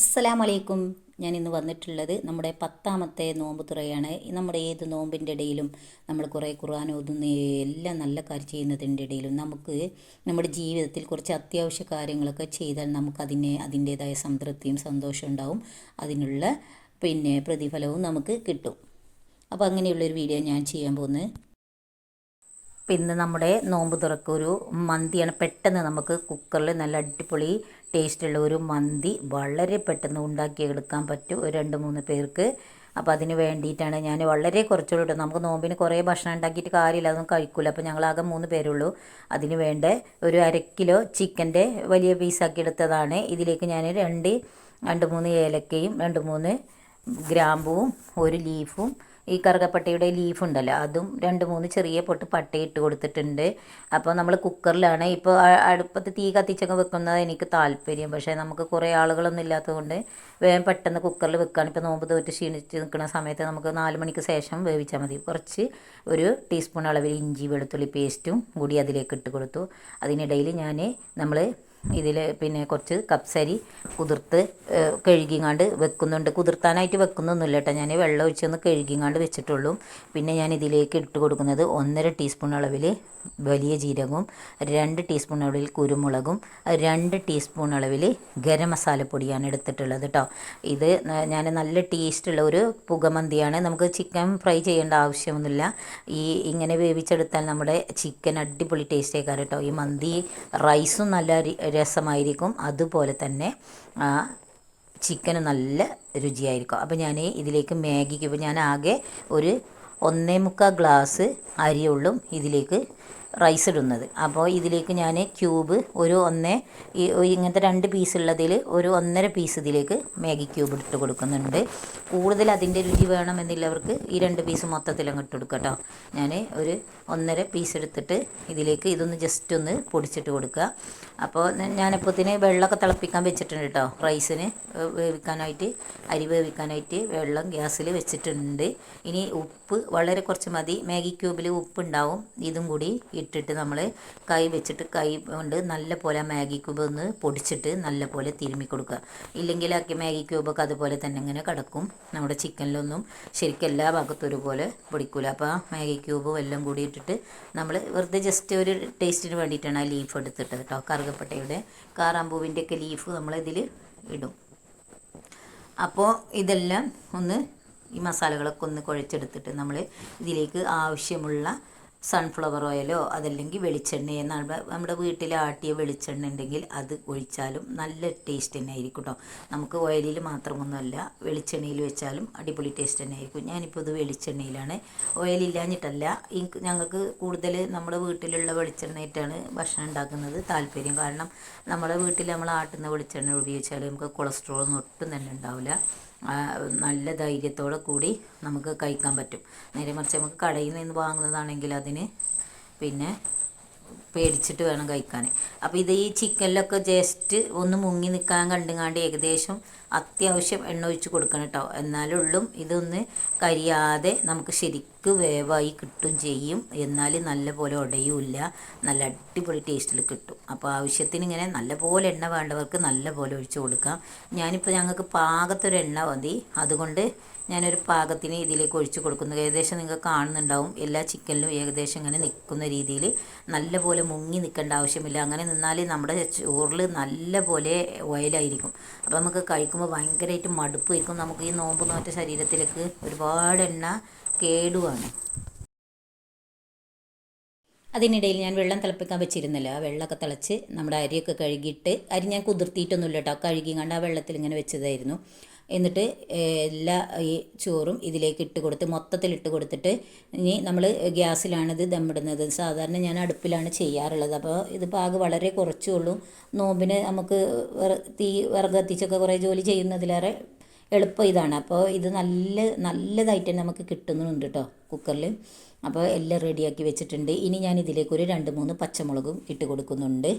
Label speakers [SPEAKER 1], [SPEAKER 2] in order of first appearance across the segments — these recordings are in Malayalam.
[SPEAKER 1] അസ്സലാമു അലൈക്കും ഞാൻ ഇന്ന് വന്നിട്ടുള്ളത് നമ്മുടെ പത്താമത്തെ നോമ്പ് തുറയാണ്. നമ്മുടെ ഏത് നോമ്പിന്റെ ഇടയിലും നമ്മൾ കുറേ ഖുർആൻ ഓതുന്ന എല്ലാം നല്ല കാര്യം ചെയ്യുന്നതിന്റെ ഇടയിലും നമുക്ക് നമ്മുടെ ജീവിതത്തിൽ കുറച്ച് അത്യാവശ്യ കാര്യങ്ങളൊക്കെ ചെയ്താൽ നമുക്കതിനെ അതിന്റേതായ സംതൃപ്തിയും സന്തോഷവും ഉണ്ടാവും. അതിനുള്ള പിന്നെ പ്രതിഫലവും നമുക്ക് കിട്ടും. അപ്പോൾ അങ്ങനെയുള്ളൊരു വീഡിയോ ഞാൻ ചെയ്യാൻ പോകുന്നത്. പിന്നെ നമ്മുടെ നോമ്പ് തുറക്ക ഒരു മന്തിയാണ്. പെട്ടെന്ന് നമുക്ക് കുക്കറിൽ നല്ല അടിപൊളി ടേസ്റ്റുള്ള ഒരു മന്തി വളരെ പെട്ടെന്ന് ഉണ്ടാക്കി എടുക്കാൻ പറ്റും ഒരു രണ്ട് മൂന്ന് പേർക്ക്. അപ്പോൾ അതിന് വേണ്ടിയിട്ടാണ് ഞാൻ വളരെ കുറച്ചുള്ളൂ കേട്ടോ നമുക്ക് നോമ്പിന് കുറേ ഭക്ഷണം ഉണ്ടാക്കിയിട്ട് കാര്യമില്ല അതൊന്നും കഴിക്കില്ല അപ്പോൾ ഞങ്ങളാകെ മൂന്ന് പേരുള്ളൂ. അതിന് വേണ്ട ഒരു അര കിലോ ചിക്കന്റെ വലിയ പീസാക്കി എടുത്തതാണ്. ഇതിലേക്ക് ഞാൻ രണ്ട് രണ്ട് മൂന്ന് ഏലക്കയും രണ്ട് മൂന്ന് ഗ്രാമ്പുവും ഒരു ലീഫും ഈ കറുകപ്പട്ടയുടെ ലീഫ് ഉണ്ടല്ലോ അതും രണ്ട് മൂന്ന് ചെറിയ പൊട്ട് പട്ട ഇട്ട് കൊടുത്തിട്ടുണ്ട്. അപ്പോൾ നമ്മൾ കുക്കറിലാണ്. ഇപ്പോൾ അടുപ്പത്ത് തീ കത്തിച്ചൊക്കെ വെക്കുന്നത് എനിക്ക് താല്പര്യം. പക്ഷേ നമുക്ക് കുറേ ആളുകളൊന്നും ഇല്ലാത്തതുകൊണ്ട് വേഗം പെട്ടെന്ന് കുക്കറിൽ വെക്കുകയാണ്. ഇപ്പോൾ നോമ്പ് തോറ്റ് ക്ഷീണിച്ച് നിൽക്കുന്ന സമയത്ത് നമുക്ക് നാല് മണിക്ക് ശേഷം വേവിച്ചാൽ മതി. കുറച്ച് ഒരു ടീസ്പൂൺ അളവിൽ ഇഞ്ചി വെളുത്തുള്ളി പേസ്റ്റും കൂടി അതിലേക്ക് ഇട്ട് കൊടുത്തു. അതിനിടയിൽ ഞാൻ നമ്മൾ ഇതിൽ പിന്നെ കുറച്ച് കപ്സരി കുതിർത്ത് കഴുകിങ്ങാണ്ട് വെക്കുന്നുണ്ട്. കുതിർത്താനായിട്ട് വെക്കുന്നൊന്നുമില്ല കേട്ടോ. ഞാൻ വെള്ളം ഒഴിച്ചൊന്ന് കഴുകിങ്ങാണ്ട് വെച്ചിട്ടുള്ളൂ. പിന്നെ ഞാൻ ഇതിലേക്ക് ഇട്ട് കൊടുക്കുന്നത് ഒന്നര ടീസ്പൂൺ അളവിൽ വലിയ ജീരകവും രണ്ട് ടീസ്പൂൺ അളവിൽ കുരുമുളകും രണ്ട് ടീസ്പൂൺ അളവിൽ ഗരം മസാലപ്പൊടിയാണ് എടുത്തിട്ടുള്ളത് കേട്ടോ. ഇത് ഞാൻ നല്ല ടേസ്റ്റുള്ള ഒരു പുകമന്തിയാണ്. നമുക്ക് ചിക്കൻ ഫ്രൈ ചെയ്യേണ്ട ആവശ്യമൊന്നുമില്ല. ഈ ഇങ്ങനെ വേവിച്ചെടുത്താൽ നമ്മുടെ ചിക്കൻ അടിപൊളി ടേസ്റ്റ് ആയിക്കാറ് കേട്ടോ. ഈ മന്തി റൈസും നല്ല രസമായിരിക്കും. അതുപോലെ തന്നെ ചിക്കന് നല്ല രുചിയായിരിക്കും. അപ്പോൾ ഞാൻ ഇതിലേക്ക് മാഗിക്ക് ഇപ്പോൾ ഞാൻ ആകെ ഒരു ഒന്നേ മുക്കാൽ ഗ്ലാസ് അരിയുള്ളും. ഇതിലേക്ക് റൈസ് ഇടുന്നത്. അപ്പോൾ ഇതിലേക്ക് ഞാൻ ക്യൂബ് ഒരു ഒന്ന് ഇങ്ങനത്തെ രണ്ട് പീസ് ഉള്ളതിൽ ഒരു ഒന്നര പീസ് ഇതിലേക്ക് മാഗി ക്യൂബ് ഇട്ട് കൊടുക്കുന്നുണ്ട്. കൂടുതൽ അതിന്റെ രുചി വേണമെന്നില്ലവർക്ക് ഈ രണ്ട് പീസ് മൊത്തത്തിൽ അങ്ങ് ഇട്ട് കൊടുക്കുക ഞാൻ ഒരു ഒന്നര പീസ് എടുത്തിട്ട് ഇതിലേക്ക് ഇതൊന്ന് ജസ്റ്റ് ഒന്ന് പൊടിച്ചിട്ട് കൊടുക്കുക. അപ്പോൾ ഞാനിപ്പോഴത്തേന് വെള്ളമൊക്കെ തിളപ്പിക്കാൻ വെച്ചിട്ടുണ്ട് കേട്ടോ. റൈസിന് വേവിക്കാനായിട്ട് അരി വേവിക്കാനായിട്ട് വെള്ളം ഗ്യാസിൽ വെച്ചിട്ടുണ്ട്. ഇനി ഉപ്പ് വളരെ കുറച്ച് മതി. മാഗി ക്യൂബിൽ ഉപ്പ് ഉണ്ടാവും. ഇതും കൂടി ഇട്ടിട്ട് നമ്മൾ കൈ വെച്ചിട്ട് കൈ കൊണ്ട് നല്ല പോലെ മാഗി ക്യൂബ് ഒന്ന് പൊടിച്ചിട്ട് നല്ല പോലെ തിരുമ്മി കൊടുക്കുക. ഇല്ലെങ്കിൽ ആ മാഗി ക്യൂബൊക്കെ അതുപോലെ തന്നെ ഇങ്ങനെ കിടക്കും. നമ്മുടെ ചിക്കനിലൊന്നും ശരിക്കും എല്ലാ ഭാഗത്തും ഒരുപോലെ പൊടിക്കൂല. അപ്പോൾ മാഗി ക്യൂബും എല്ലാം കൂടി ഇട്ടിട്ട് നമ്മൾ വെറുതെ ജസ്റ്റ് ഒരു ടേസ്റ്റിന് വേണ്ടിയിട്ടാണ് ആ ലീഫ് എടുത്തിട്ട് കേട്ടോ. കറുകപ്പട്ടയുടെ കാറാമ്പൂവിന്റെ ഒക്കെ ലീഫ് നമ്മളിതിൽ ഇടും. അപ്പോൾ ഇതെല്ലാം ഒന്ന് ഈ മസാലകളൊക്കെ ഒന്ന് കുഴച്ചെടുത്തിട്ട് നമ്മൾ ഇതിലേക്ക് ആവശ്യമുള്ള സൺഫ്ലവർ ഓയിലോ അതല്ലെങ്കിൽ വെളിച്ചെണ്ണയോ നമ്മുടെ വീട്ടിൽ ആട്ടിയ വെളിച്ചെണ്ണ ഉണ്ടെങ്കിൽ അത് ഒഴിച്ചാലും നല്ല ടേസ്റ്റ് തന്നെ ആയിരിക്കും കേട്ടോ നമുക്ക് ഓയിലിൽ മാത്രമൊന്നുമല്ല വെളിച്ചെണ്ണയിൽ വെച്ചാലും അടിപൊളി ടേസ്റ്റ് തന്നെ ആയിരിക്കും. ഞാനിപ്പോൾ ഇത് വെളിച്ചെണ്ണയിലാണ്. ഓയിലില്ലാഞ്ഞിട്ടല്ല ഞങ്ങൾക്ക് കൂടുതൽ നമ്മുടെ വീട്ടിലുള്ള വെളിച്ചെണ്ണയിട്ടാണ് ഭക്ഷണം ഉണ്ടാക്കുന്നത് താല്പര്യം. കാരണം നമ്മുടെ വീട്ടിൽ നമ്മൾ ആട്ടുന്ന വെളിച്ചെണ്ണ ഉപയോഗിച്ചാൽ നമുക്ക് കൊളസ്ട്രോൾ ഒന്നും ഒട്ടും തന്നെ ഉണ്ടാവില്ല. നല്ല ധൈര്യത്തോടെ കൂടി നമുക്ക് കഴിക്കാൻ പറ്റും. നേരെ മറിച്ച് നമുക്ക് കടയിൽ നിന്ന് വാങ്ങുന്നതാണെങ്കിൽ അതിന് പിന്നെ പേടിച്ചിട്ട് വേണം കഴിക്കാൻ. അപ്പോൾ ഇത് ഈ ചിക്കനിലൊക്കെ ജസ്റ്റ് ഒന്ന് മുങ്ങി നിൽക്കാൻ കണ്ടുങ്ങാണ്ട് ഏകദേശം അത്യാവശ്യം എണ്ണ ഒഴിച്ച് കൊടുക്കണം കേട്ടോ എന്നാലുള്ളും ഇതൊന്ന് കരിയാതെ നമുക്ക് ശരിക്ക് വേവായി കിട്ടും ചെയ്യും. എന്നാൽ നല്ല പോലെ ഉടയുമില്ല നല്ല അടിപൊളി ടേസ്റ്റിൽ കിട്ടും. അപ്പോൾ ആവശ്യത്തിന് ഇങ്ങനെ നല്ല പോലെ എണ്ണ വേണ്ടവർക്ക് നല്ല പോലെ ഒഴിച്ച് കൊടുക്കാം. ഞാനിപ്പോൾ ഞങ്ങൾക്ക് പാകത്തൊരു എണ്ണ മതി. അതുകൊണ്ട് ഞാനൊരു പാകത്തിന് ഇതിലേക്ക് ഒഴിച്ച് കൊടുക്കുന്നു. ഏകദേശം നിങ്ങൾക്ക് കാണുന്നുണ്ടാവും. എല്ലാ ചിക്കനിലും ഏകദേശം ഇങ്ങനെ നിൽക്കുന്ന രീതിയിൽ നല്ലപോലെ മുങ്ങി നിൽക്കേണ്ട ആവശ്യമില്ല. അങ്ങനെ നിന്നാൽ നമ്മുടെ ചോറിൽ നല്ലപോലെ ഓയിലായിരിക്കും അപ്പോൾ നമുക്ക് കഴിക്കുമ്പോൾ ഭയങ്കരമായിട്ട് മടുപ്പായിരിക്കും. നമുക്ക് ഈ നോമ്പ് നോറ്റ ശരീരത്തിലേക്ക് ഒരുപാട് എണ്ണ കേടുവാണ്. അതിനിടയിൽ ഞാൻ വെള്ളം തിളപ്പിക്കാൻ വെച്ചിരുന്നില്ല. ആ വെള്ളമൊക്കെ തിളച്ച് നമ്മുടെ അരിയൊക്കെ കഴുകിയിട്ട് അരി ഞാൻ കുതിർത്തിയിട്ടൊന്നുമില്ല കേട്ടോ. കഴുകി കണ്ട് ആ വെള്ളത്തിൽ ഇങ്ങനെ വെച്ചതായിരുന്നു. എന്നിട്ട് എല്ലാ ഈ ചോറും ഇതിലേക്ക് ഇട്ട് കൊടുത്ത് മൊത്തത്തിൽ ഇട്ട് കൊടുത്തിട്ട് ഇനി നമ്മൾ ഗ്യാസിലാണ് ഇത് ദമ്മിടുന്നത് സാധാരണ ഞാൻ അടുപ്പിലാണ് ചെയ്യാറുള്ളത്. അപ്പോൾ ഇത് പാക് വളരെ കുറച്ചേ ഉള്ളൂ. നോമ്പിന് നമുക്ക് തീ വിറക് കത്തിച്ചൊക്കെ കുറേ ജോലി ചെയ്യുന്നതിലേറെ എളുപ്പം ഇതാണ്. അപ്പോൾ ഇത് നല്ല നല്ലതായിട്ട് തന്നെ നമുക്ക് കിട്ടുന്നുണ്ട് കേട്ടോ കുക്കറിൽ അപ്പോൾ എല്ലാം റെഡിയാക്കി വെച്ചിട്ടുണ്ട്. ഇനി ഞാൻ ഇതിലേക്ക് ഒരു രണ്ട് മൂന്ന് പച്ചമുളകും ഇട്ട് കൊടുക്കുന്നുണ്ട്.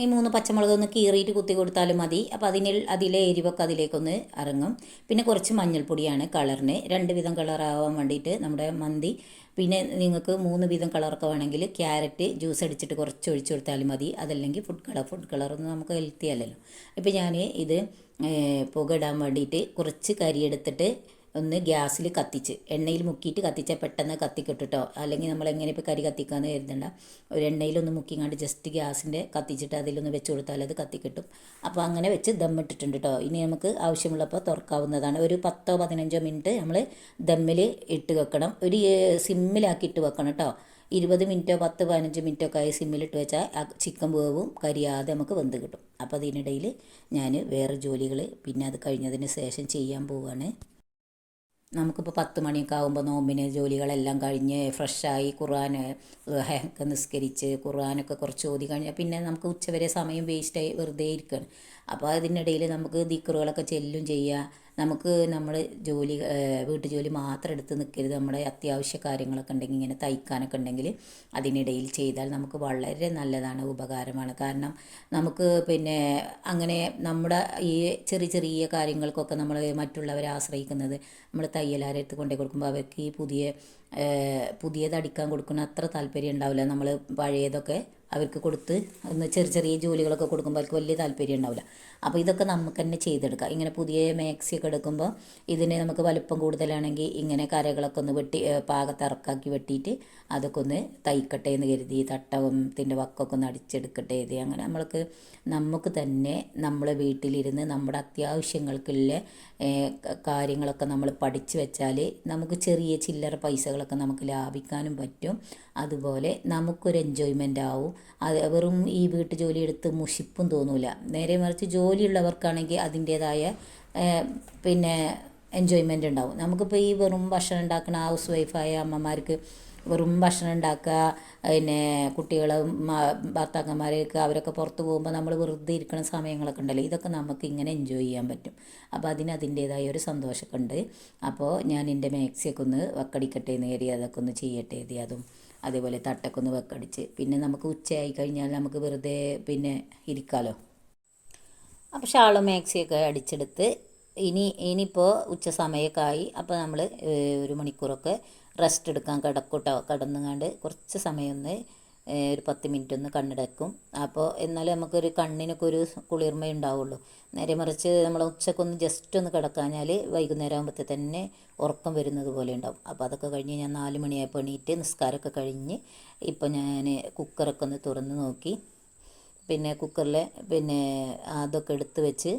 [SPEAKER 1] ഈ മൂന്ന് പച്ചമുളക് ഒന്ന് കീറിയിട്ട് കുത്തി കൊടുത്താലും മതി. അപ്പോൾ അതിന് അതിലെ എരിവൊക്കെ അതിലേക്കൊന്ന് ഇറങ്ങും പിന്നെ കുറച്ച് മഞ്ഞൾപ്പൊടിയാണ് കളറിന്. രണ്ട് വിധം കളറാവാൻ വേണ്ടിയിട്ട് നമ്മുടെ മന്തി. പിന്നെ നിങ്ങൾക്ക് മൂന്ന് വിധം കളറൊക്കെ വേണമെങ്കിൽ ക്യാരറ്റ് ജ്യൂസ് അടിച്ചിട്ട് കുറച്ച് ഒഴിച്ച് കൊടുത്താലും മതി. അതല്ലെങ്കിൽ ഫുഡ് കളർ ഫുഡ് കളറൊന്നും നമുക്ക് ഹെൽത്തി അല്ലല്ലോ. ഇപ്പോൾ ഞാൻ ഇത് ഏഹ്, പുക ഇടാൻ വേണ്ടിയിട്ട് കുറച്ച് കരി എടുത്തിട്ട് ഒന്ന് ഗ്യാസിൽ കത്തിച്ച് എണ്ണയിൽ മുക്കിയിട്ട് കത്തിച്ചാൽ പെട്ടെന്ന് കത്തിക്കിട്ടോ അല്ലെങ്കിൽ നമ്മൾ എങ്ങനെ ഇപ്പോൾ കരി കത്തിക്കാന്ന് കരുതണ്ട. ഒരു എണ്ണയിലൊന്ന് മുക്കിങ്ങാണ്ട് ജസ്റ്റ് ഗ്യാസിന്റെ കത്തിച്ചിട്ട് അതിലൊന്ന് വെച്ച് കൊടുത്താൽ അത് കത്തിക്കിട്ടും. അപ്പോൾ അങ്ങനെ വെച്ച് ദമ്മിട്ടിട്ടുണ്ട് കേട്ടോ ഇനി നമുക്ക് ആവശ്യമുള്ളപ്പോൾ തുറക്കാവുന്നതാണ്. ഒരു പത്തോ പതിനഞ്ചോ മിനിറ്റ് നമ്മൾ ദമ്മിൽ ഇട്ട് വെക്കണം. ഒരു സിമ്മിലാക്കി ഇട്ട് വെക്കണം കേട്ടോ ഇരുപത് മിനിറ്റോ പത്ത് പതിനഞ്ച് മിനിറ്റോ ഒക്കെ ആയി സിമ്മിലിട്ട് വെച്ചാൽ ആ ചിക്കൻ വേവും കരിയാതെ നമുക്ക് വെന്ത് കിട്ടും. അപ്പോൾ അതിനിടയിൽ ഞാൻ വേറെ ജോലികൾ പിന്നെ അത് കഴിഞ്ഞതിന് ശേഷം ചെയ്യാൻ പോവുകയാണ് നമുക്കിപ്പോൾ പത്ത് മണിയൊക്കെ ആകുമ്പോൾ നോമ്പിന് ജോലികളെല്ലാം കഴിഞ്ഞ് ഫ്രഷായി ഖുർആൻ ഒക്കെ നിസ്കരിച്ച് ഖുർആനൊക്കെ കുറച്ച് ഓതി കഴിഞ്ഞാൽ പിന്നെ നമുക്ക് ഉച്ചവരെ സമയം വേസ്റ്റായി വെറുതെ ഇരിക്കുകയാണ് അപ്പോൾ അതിനിടയിൽ നമുക്ക് ദിക്കറുകളൊക്കെ ചെല്ലും ചെയ്യുക നമുക്ക് നമ്മൾ ജോലി വീട്ടുജോലി വീട്ടു ജോലി മാത്രം എടുത്ത് നിൽക്കരുത് നമ്മുടെ അത്യാവശ്യ കാര്യങ്ങളൊക്കെ ഉണ്ടെങ്കിൽ ഇങ്ങനെ തയ്ക്കാനൊക്കെ ഉണ്ടെങ്കിൽ അതിനിടയിൽ ചെയ്താൽ നമുക്ക് വളരെ നല്ലതാണ് ഉപകാരമാണ്. കാരണം നമുക്ക് പിന്നെ അങ്ങനെ നമ്മുടെ ഈ ചെറിയ ചെറിയ കാര്യങ്ങൾക്കൊക്കെ നമ്മൾ മറ്റുള്ളവരെ ആശ്രയിക്കുന്നത് നമ്മൾ തയ്യലാരെ എടുത്ത് കൊണ്ടുപോയി കൊടുക്കുമ്പോൾ അവർക്ക് ഈ പുതിയ പുതിയത് അടിക്കാൻ കൊടുക്കുന്ന അത്ര താല്പര്യം ഉണ്ടാവില്ല. നമ്മൾ പഴയതൊക്കെ അവർക്ക് കൊടുത്ത് ഒന്ന് ചെറിയ ചെറിയ ജോലികളൊക്കെ കൊടുക്കുമ്പോൾ അവർക്ക് വലിയ താല്പര്യം ഉണ്ടാവില്ല. അപ്പോൾ ഇതൊക്കെ നമുക്ക് തന്നെ ചെയ്തെടുക്കാം. ഇങ്ങനെ പുതിയ മാക്സിയൊക്കെ എടുക്കുമ്പോൾ ഇതിന് നമുക്ക് വലുപ്പം കൂടുതലാണെങ്കിൽ ഇങ്ങനെ കരകളൊക്കെ ഒന്ന് വെട്ടി പാകത്തിറക്കാക്കി വെട്ടിയിട്ട് അതൊക്കെ ഒന്ന് തയ്ക്കട്ടെ എന്ന് കരുതി തട്ടവത്തിന്റെ വക്കൊക്കെ ഒന്ന് അടിച്ചെടുക്കട്ടെ ഇത് അങ്ങനെ നമ്മൾക്ക് നമുക്ക് തന്നെ നമ്മളെ വീട്ടിലിരുന്ന് നമ്മുടെ അത്യാവശ്യങ്ങൾക്കുള്ള കാര്യങ്ങളൊക്കെ നമ്മൾ പഠിച്ചു വെച്ചാൽ നമുക്ക് ചെറിയ ചില്ലറ പൈസകളൊക്കെ നമുക്ക് ലാഭിക്കാനും പറ്റും. അതുപോലെ നമുക്കൊരു എൻജോയ്മെന്റ് ആവും. അത് വെറും ഈ വീട്ടു ജോലി എടുത്ത് മുഷിപ്പും തോന്നൂല. നേരെ മറിച്ച് ജോലിയുള്ളവർക്കാണെങ്കിൽ അതിന്റേതായ പിന്നെ എൻജോയ്മെന്റ് ഉണ്ടാവും. നമുക്കിപ്പോൾ ഈ വെറും ഭക്ഷണം ഉണ്ടാക്കുന്ന ഹൗസ് വൈഫായ അമ്മമാർക്ക് വെറും ഭക്ഷണം ഉണ്ടാക്കുക പിന്നെ കുട്ടികൾ ഭർത്താക്കന്മാരെയൊക്കെ അവരൊക്കെ പുറത്ത് പോകുമ്പോൾ നമ്മൾ വെറുതെ ഇരിക്കുന്ന സമയങ്ങളൊക്കെ ഉണ്ടല്ലോ ഇതൊക്കെ നമുക്ക് ഇങ്ങനെ എൻജോയ് ചെയ്യാൻ പറ്റും. അപ്പോൾ അതിന് അതിന്റേതായ ഒരു സന്തോഷമൊക്കെ ഉണ്ട്. അപ്പോൾ ഞാൻ എന്റെ മാക്സിയൊക്കെ ഒന്ന് വക്കടിക്കട്ടെ എന്ന് കയറി അതൊക്കെ ഒന്ന് ചെയ്യട്ടെ എഴുതി അതും അതേപോലെ തട്ടൊക്കെ ഒന്ന് വെക്കടിച്ച്. പിന്നെ നമുക്ക് ഉച്ചയായി കഴിഞ്ഞാൽ നമുക്ക് വെറുതെ പിന്നെ ഇരിക്കാമല്ലോ അപ്പോൾ ഷാളും മാക്സിയൊക്കെ അടിച്ചെടുത്ത് ഇനി ഇനിയിപ്പോൾ ഉച്ച സമയമൊക്കെ ആയി. അപ്പോൾ നമ്മൾ ഒരു മണിക്കൂറൊക്കെ റെസ്റ്റ് എടുക്കാൻ കിടക്കൂട്ടോ. കിടന്നുകൊണ്ട് കുറച്ച് സമയം ഒന്ന് ഒരു പത്ത് മിനിറ്റ് ഒന്ന് കണ്ണടക്കും. അപ്പോൾ എന്നാലും നമുക്കൊരു കണ്ണിനൊക്കെ ഒരു കുളിർമ ഉണ്ടാവുള്ളൂ. നേരെ മറിച്ച് നമ്മൾ ഉച്ചക്കൊന്ന് ജസ്റ്റ് ഒന്ന് കിടക്കാഞ്ഞാൽ വൈകുന്നേരം ആകുമ്പോഴത്തെ തന്നെ ഉറക്കം വരുന്നത് പോലെ ഉണ്ടാവും. അപ്പോൾ അതൊക്കെ കഴിഞ്ഞ് ഞാൻ നാല് മണിയായപ്പോൾ എണീറ്റ് നിസ്കാരമൊക്കെ കഴിഞ്ഞ് ഇപ്പോൾ ഞാൻ കുക്കറൊക്കെ ഒന്ന് തുറന്ന് നോക്കി. പിന്നെ കുക്കറിൽ പിന്നെ അതൊക്കെ എടുത്ത് വെച്ച്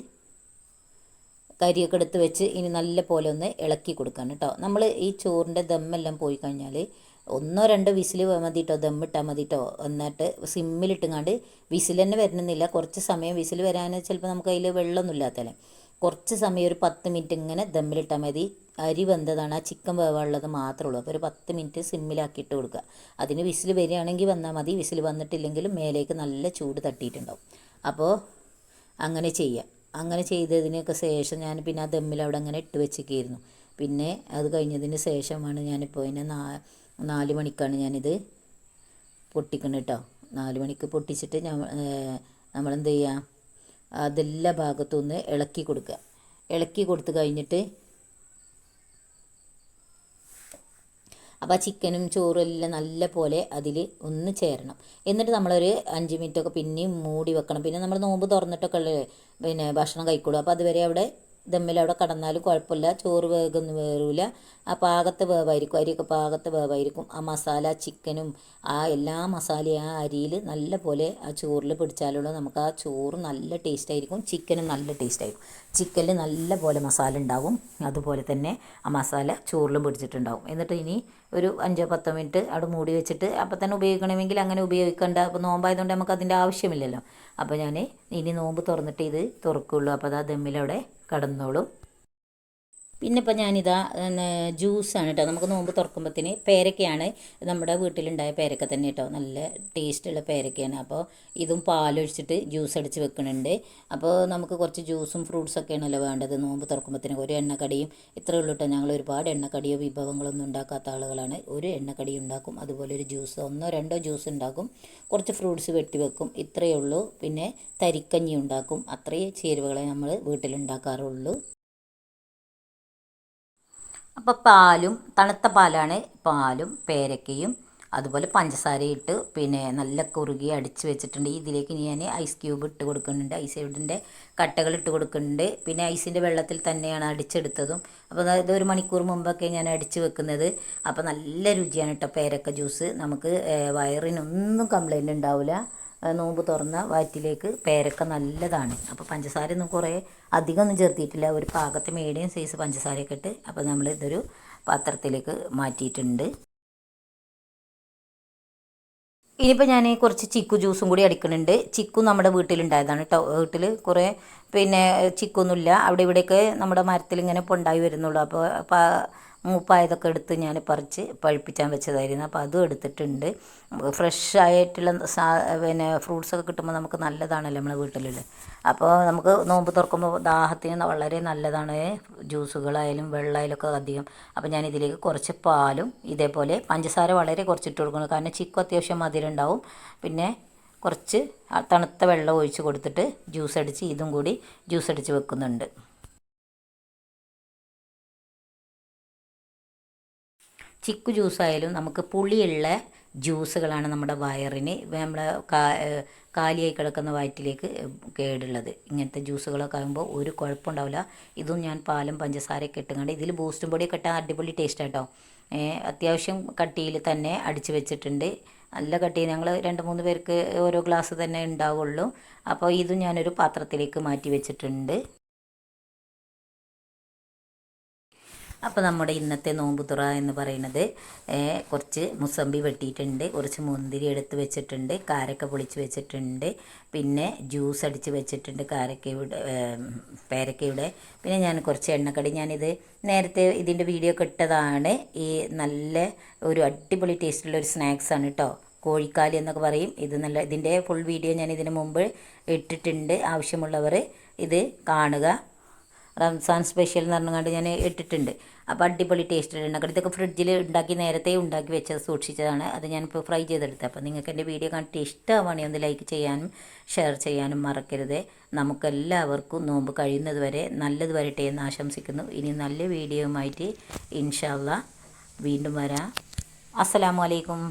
[SPEAKER 1] കരിയൊക്കെ എടുത്ത് വെച്ച് ഇനി നല്ല പോലെ ഒന്ന് ഇളക്കി കൊടുക്കണം കേട്ടോ. നമ്മൾ ഈ ചോറിന്റെ ദമ്മെല്ലാം പോയി കഴിഞ്ഞാൽ ഒന്നോ രണ്ടോ വിസിൽ മതി കേട്ടോ ദമ്മിട്ടാൽ മതി കേട്ടോ എന്നിട്ട് സിമ്മിലിട്ടുങ്ങാണ്ട് വിസിൽ തന്നെ വരണമെന്നില്ല. കുറച്ച് സമയം വിസിൽ വരാൻ ചിലപ്പോൾ നമുക്ക് അതിൽ വെള്ളമൊന്നും ഇല്ലാത്തല്ലേ. കുറച്ച് സമയം ഒരു പത്ത് മിനിറ്റ് ഇങ്ങനെ ദമ്മിലിട്ടാൽ മതി. അരി വെന്തതാണ് ആ ചിക്കൻ വേവാനുള്ളത് മാത്രമേ ഉള്ളൂ. അപ്പോൾ ഒരു പത്ത് മിനിറ്റ് സിമ്മിലാക്കിയിട്ട് കൊടുക്കുക. അതിന് വിസിൽ വരികയാണെങ്കിൽ വന്നാൽ മതി. വിസിൽ വന്നിട്ടില്ലെങ്കിലും മേലേക്ക് നല്ല ചൂട് തട്ടിയിട്ടുണ്ടാവും. അപ്പോൾ അങ്ങനെ ചെയ്യാം. അങ്ങനെ ചെയ്തതിനൊക്കെ ശേഷം ഞാൻ പിന്നെ ആ ദമ്മിൽ അവിടെ അങ്ങനെ ഇട്ട് വെച്ചിരിക്കുന്നു പിന്നെ അത് കഴിഞ്ഞതിന് ശേഷമാണ് ഞാനിപ്പോൾ അതിനെ നാ നാല് മണിക്കാണ് ഞാനിത് പൊട്ടിക്കണം കേട്ടോ. നാല് മണിക്ക് പൊട്ടിച്ചിട്ട് നമ്മളെന്ത് ചെയ്യുക? അതെല്ലാ ഭാഗത്തുനിന്ന് ഇളക്കി കൊടുക്കുക. ഇളക്കി കൊടുത്ത് കഴിഞ്ഞിട്ട് അപ്പോൾ ആ ചിക്കനും ചോറും എല്ലാം നല്ല പോലെ അതിൽ ഒന്ന് ചേരണം. എന്നിട്ട് നമ്മളൊരു അഞ്ച് മിനിറ്റൊക്കെ പിന്നെയും മൂടി വെക്കണം. പിന്നെ നമ്മൾ നോമ്പ് തുറന്നിട്ടൊക്കെ ഉള്ള പിന്നെ ഭക്ഷണം കഴിക്കുള്ളൂ. അപ്പോൾ അതുവരെ അവിടെ ദമ്മിൽ അവിടെ കടന്നാലും കുഴപ്പമില്ല. ചോറ് വേഗമൊന്നും വേറില്ല ആ പാകത്തെ വേവായിരിക്കും. അരിയൊക്കെ പാകത്തെ വേവായിരിക്കും. ആ മസാല ചിക്കനും ആ എല്ലാ മസാലയും ആ അരിയിൽ നല്ല പോലെ ആ ചോറിൽ പിടിച്ചാലുള്ള. നമുക്ക് ആ ചോറ് നല്ല ടേസ്റ്റ് ആയിരിക്കും ചിക്കനും നല്ല ടേസ്റ്റ് ആയിരിക്കും ചിക്കനിൽ നല്ല പോലെ മസാല ഉണ്ടാവും. അതുപോലെ തന്നെ ആ മസാല ചോറിലും പിടിച്ചിട്ടുണ്ടാവും. എന്നിട്ട് ഇനി ഒരു അഞ്ചോ പത്തോ മിനിറ്റ് അവിടെ മൂടി വെച്ചിട്ട് അപ്പം തന്നെ ഉപയോഗിക്കണമെങ്കിൽ അങ്ങനെ ഉപയോഗിക്കേണ്ട. അപ്പോൾ നോമ്പായതുകൊണ്ട് നമുക്ക് അതിന്റെ ആവശ്യമില്ലല്ലോ. അപ്പോൾ ഞാൻ ഇനി നോമ്പ് തുറന്നിട്ട് ഇത് തുറക്കുള്ളൂ. അപ്പോൾ അത് ആ ദമ്മിലവിടെ കടന്നോളും. പിന്നെ ഇപ്പം ഞാനിതാ ജ്യൂസാണ് കേട്ടോ നമുക്ക് നോമ്പ് തുറക്കുമ്പോഴത്തേന് പേരക്കയാണ് നമ്മുടെ വീട്ടിലുണ്ടായ പേരക്ക തന്നെ കേട്ടോ നല്ല ടേസ്റ്റുള്ള പേരക്കയാണ്. അപ്പോൾ ഇതും പാലൊഴിച്ചിട്ട് ജ്യൂസ് അടിച്ച് വെക്കുന്നുണ്ട് അപ്പോൾ നമുക്ക് കുറച്ച് ജ്യൂസും ഫ്രൂട്ട്സൊക്കെയാണല്ലോ വേണ്ടത്. നോമ്പ് തുറക്കുമ്പോഴത്തേന് ഒരു എണ്ണക്കടിയും. ഇത്രയേ ഉള്ളൂ കേട്ടോ ഞങ്ങൾ ഒരുപാട് എണ്ണക്കടിയോ വിഭവങ്ങളൊന്നും ഉണ്ടാക്കാത്ത ആളുകളാണ്. ഒരു എണ്ണക്കടി ഉണ്ടാക്കും. അതുപോലെ ഒരു ജ്യൂസ് ഒന്നോ രണ്ടോ ജ്യൂസ് ഉണ്ടാക്കും. കുറച്ച് ഫ്രൂട്ട്സ് വെട്ടി വെക്കും. ഇത്രയേ ഉള്ളൂ. പിന്നെ തരിക്കഞ്ഞി ഉണ്ടാക്കും. അത്രയും ചേരുവകളെ നമ്മൾ വീട്ടിലുണ്ടാക്കാറുള്ളൂ. അപ്പോൾ പാലും തണുത്ത പാലാണ് പാലും പേരക്കയും അതുപോലെ പഞ്ചസാര ഇട്ട് പിന്നെ നല്ല കുറുകി അടിച്ച് വെച്ചിട്ടുണ്ട്. ഇതിലേക്ക് ഞാൻ ഐസ് ക്യൂബ് ഇട്ട് കൊടുക്കുന്നുണ്ട്. ഐസ് ക്യൂബിന്റെ കട്ടകൾ ഇട്ട് കൊടുക്കുന്നുണ്ട്. പിന്നെ ഐസിന്റെ വെള്ളത്തിൽ തന്നെയാണ് അടിച്ചെടുത്തതും. അപ്പോൾ അതായത് ഒരു മണിക്കൂർ മുമ്പൊക്കെ ഞാൻ അടിച്ച് വെക്കുന്നത്. അപ്പോൾ നല്ല രുചിയാണ് കേട്ടോ പേരക്ക ജ്യൂസ് നമുക്ക് വയറിനൊന്നും കംപ്ലൈന്റ് ഉണ്ടാവില്ല നോമ്പ് തുറന്ന വയറ്റിലേക്ക് പേരക്ക നല്ലതാണ്. അപ്പോൾ പഞ്ചസാര ഒന്നും കുറേ അധികമൊന്നും ചേർത്തിയിട്ടില്ല. ഒരു പാകത്തെ മീഡിയം സൈസ് പഞ്ചസാരയൊക്കെ ഇട്ട് അപ്പോൾ നമ്മൾ ഇതൊരു പാത്രത്തിലേക്ക് മാറ്റിയിട്ടുണ്ട്. ഇനിയിപ്പോൾ ഞാൻ കുറച്ച് ചിക്കു ജ്യൂസും കൂടി അടിക്കുന്നുണ്ട്. ചിക്കു നമ്മുടെ വീട്ടിലുണ്ടായതാണ് കേട്ടോ വീട്ടിൽ കുറേ പിന്നെ ചിക്കൊന്നുമില്ല. അവിടെ ഇവിടെയൊക്കെ നമ്മുടെ മരത്തിൽ ഇങ്ങനെ പൊണ്ടായി വരുന്നുള്ളൂ. അപ്പോൾ മൂപ്പായതൊക്കെ എടുത്ത് ഞാൻ പറിച്ച് പഴുപ്പിച്ചാൻ വെച്ചതായിരുന്നു. അപ്പോൾ അതും എടുത്തിട്ടുണ്ട്. ഫ്രഷ് ആയിട്ടുള്ള സാ പിന്നെ ഫ്രൂട്ട്സൊക്കെ കിട്ടുമ്പോൾ നമുക്ക് നല്ലതാണല്ലോ നമ്മളെ വീട്ടിലുള്ള. അപ്പോൾ നമുക്ക് നോമ്പ് തുറക്കുമ്പോൾ ദാഹത്തിന് വളരെ നല്ലതാണ്. ജ്യൂസുകളായാലും വെള്ളമായാലും ഒക്കെ അധികം. അപ്പോൾ ഞാൻ ഇതിലേക്ക് കുറച്ച് പാലും ഇതേപോലെ പഞ്ചസാര വളരെ കുറച്ചിട്ട് കൊടുക്കണം. കാരണം ചിക്കു അത്യാവശ്യം മധുരം ഉണ്ടാവും. പിന്നെ കുറച്ച് തണുത്ത വെള്ളം ഒഴിച്ച് കൊടുത്തിട്ട് ജ്യൂസ് അടിച്ച് ഇതും കൂടി ജ്യൂസ് അടിച്ച് വെക്കുന്നുണ്ട്. ചിക്കു ജ്യൂസായാലും നമുക്ക് പുളിയുള്ള ജ്യൂസുകളാണ് നമ്മുടെ വയറിന് നമ്മുടെ കാ കാലിയായി കിടക്കുന്ന വയറ്റിലേക്ക് കേടുള്ളത്. ഇങ്ങനത്തെ ജ്യൂസുകളൊക്കെ ആകുമ്പോൾ ഒരു കുഴപ്പമുണ്ടാവില്ല. ഇതും ഞാൻ പാലും പഞ്ചസാരയൊക്കെ ഇട്ടുകൊണ്ട് ഇതിൽ ബൂസ്റ്റും പൊടിയൊക്കെ ഇട്ടാൽ അടിപൊളി ടേസ്റ്റ് കേട്ടോ അത്യാവശ്യം കട്ടിയിൽ തന്നെ അടിച്ച് വെച്ചിട്ടുണ്ട്. നല്ല കട്ടി ഞങ്ങൾ രണ്ട് മൂന്ന് പേർക്ക് ഓരോ ഗ്ലാസ് തന്നെ ഉണ്ടാവുള്ളൂ. അപ്പോൾ ഇതും ഞാനൊരു പാത്രത്തിലേക്ക് മാറ്റി വെച്ചിട്ടുണ്ട്. അപ്പോൾ നമ്മുടെ ഇന്നത്തെ നോമ്പുതുറ എന്ന് പറയുന്നത് കുറച്ച് മുസമ്പി വെട്ടിയിട്ടുണ്ട് കുറച്ച് മുന്തിരി എടുത്ത് വെച്ചിട്ടുണ്ട് കാരക്ക പൊളിച്ച് വെച്ചിട്ടുണ്ട് പിന്നെ ജ്യൂസ് അടിച്ച് വെച്ചിട്ടുണ്ട് കാരക്കയുടെ പേരക്കയുടെ. പിന്നെ ഞാൻ കുറച്ച് എണ്ണക്കടി ഞാനിത് നേരത്തെ ഇതിന്റെ വീഡിയോ ഒക്കെ ഇട്ടതാണ്. ഈ നല്ല ഒരു അടിപൊളി ടേസ്റ്റുള്ള ഒരു സ്നാക്സാണ് കേട്ടോ കോഴിക്കാലി എന്നൊക്കെ പറയും. ഇത് നല്ല ഇതിന്റെ ഫുൾ വീഡിയോ ഞാൻ ഇതിന് മുമ്പ് ഇട്ടിട്ടുണ്ട്. ആവശ്യമുള്ളവർ ഇത് കാണുക. റംസാൻ സ്പെഷ്യൽ എന്ന് പറഞ്ഞുകൊണ്ട് ഞാൻ ഇട്ടിട്ടുണ്ട്. അപ്പോൾ അടിപൊളി ടേസ്റ്റ് ഉണ്ടാക്കി. ഇതൊക്കെ ഫ്രിഡ്ജിൽ ഉണ്ടാക്കി നേരത്തെ ഉണ്ടാക്കി വെച്ചത് സൂക്ഷിച്ചതാണ്. അത് ഞാനിപ്പോൾ ഫ്രൈ ചെയ്തെടുത്തത് അപ്പോൾ നിങ്ങൾക്ക് എന്റെ വീഡിയോ കണ്ടിട്ട് ഇഷ്ടമാണെങ്കിൽ ഒന്ന് ലൈക്ക് ചെയ്യാനും ഷെയർ ചെയ്യാനും മറക്കരുത്. നമുക്കെല്ലാവർക്കും നോമ്പ് കഴിയുന്നത് വരെ നല്ലത് വരട്ടെ എന്ന് ആശംസിക്കുന്നു. ഇനി നല്ല വീഡിയോയുമായിട്ട് ഇൻഷാല്ല വീണ്ടും വരാം. അസ്സലാമു അലൈക്കും.